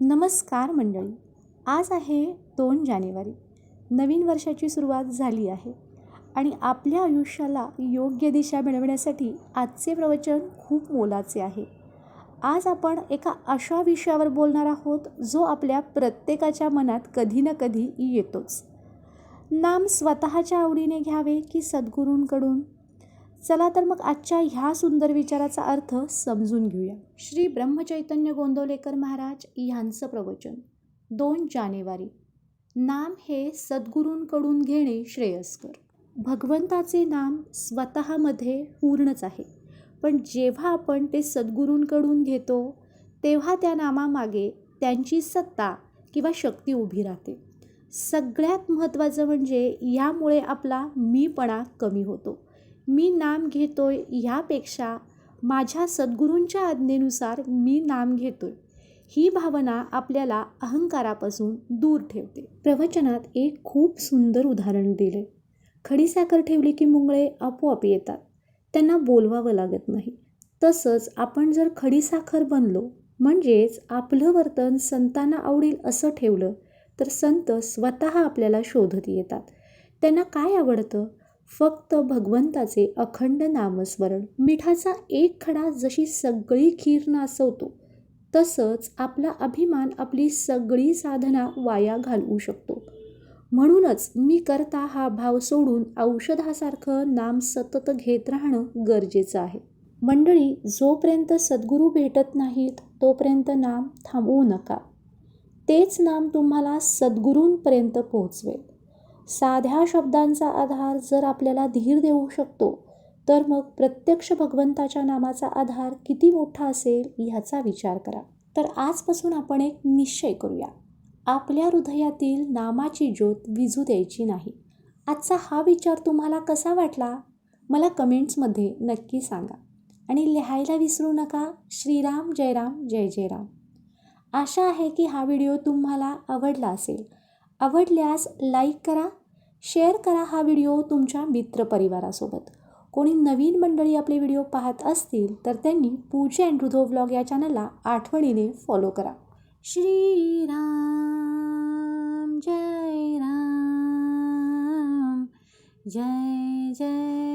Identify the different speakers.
Speaker 1: नमस्कार मंडळी आज आहे दोन जानेवारी. नवीन वर्षाची सुरुवात झाली आहे आणि आपल्या आयुष्याला योग्य दिशा मिळवण्यासाठी आजचे प्रवचन खूप मोलाचे आहे. आज आपण एका अशा विषयावर बोलणार आहोत जो आपल्या प्रत्येकाच्या मनात कधी ना कधी येतोच. नाम स्वतःच्या आवडीने घ्यावे की सद्गुरूंकडून? चला तर मग आजच्या ह्या सुंदर विचाराचा अर्थ समजून घेऊया. श्री ब्रह्मचैतन्य गोंदवलेकर महाराज ह्यांचं प्रवचन. दोन जानेवारी. नाम हे सद्गुरूंकडून घेणे श्रेयस्कर. भगवंताचे नाम स्वतःमध्ये पूर्णच आहे. पण जेव्हा आपण ते सद्गुरूंकडून घेतो तेव्हा त्या नामामागे त्यांची सत्ता किंवा शक्ती उभी राहते. सगळ्यात महत्त्वाचं म्हणजे यामुळे आपला मीपणा कमी होतो. मी नाम घेतोय ह्यापेक्षा माझ्या सद्गुरूंच्या आज्ञेनुसार मी नाम घेतोय. ही भावना आपल्याला अहंकारापासून दूर ठेवते. प्रवचनात एक खूप सुंदर उदाहरण दिले. खडीसाखर ठेवली की मुंगळे आपोआप येतात. त्यांना बोलवावं लागत नाही. तसंच आपण जर खडीसाखर बनलो म्हणजेच आपलं वर्तन संतांना आवडेल असं ठेवलं तर संत स्वतः आपल्याला शोधत येतात. त्यांना काय आवडतं? फक्त भगवंताचे अखंड नामस्मरण मिठाचा एक खडा जशी सगळी खीर नासवतो तसंच आपला अभिमान आपली सगळी साधना वाया घालवू शकतो. म्हणूनच मी करता हा भाव सोडून औषधासारखं नाम सतत घेत राहणं गरजेचं आहे. मंडळी जोपर्यंत सद्गुरू भेटत नाहीत तोपर्यंत नाम थांबवू नका. तेच नाम तुम्हाला सद्गुरूंपर्यंत पोहोचवेल. साध्या शब्दांचा आधार जर आपल्याला धीर देऊ शकतो तर मग प्रत्यक्ष भगवंताच्या नामाचा आधार किती मोठा असेल ह्याचा विचार करा. तर आजपासून आपण एक निश्चय करूया. आपल्या हृदयातील नामाची ज्योत विझू द्यायची नाही. आजचा हा विचार तुम्हाला कसा वाटला? मला कमेंट्समध्ये नक्की सांगा. आणि लिहायला विसरू नका. श्रीराम जयराम जय जय राम. आशा आहे की हा व्हिडिओ तुम्हाला आवडला असेल. आवडल्यास लाईक करा. शेअर करा हा व्हिडिओ तुमच्या मित्रपरिवारासोबत. कोणी नवीन मंडळी आपले व्हिडिओ पाहत असतील तर त्यांनी पूजा अँड हृदो व्लॉग या चॅनलला आठवणीने फॉलो करा. श्रीराम जय राम जय जय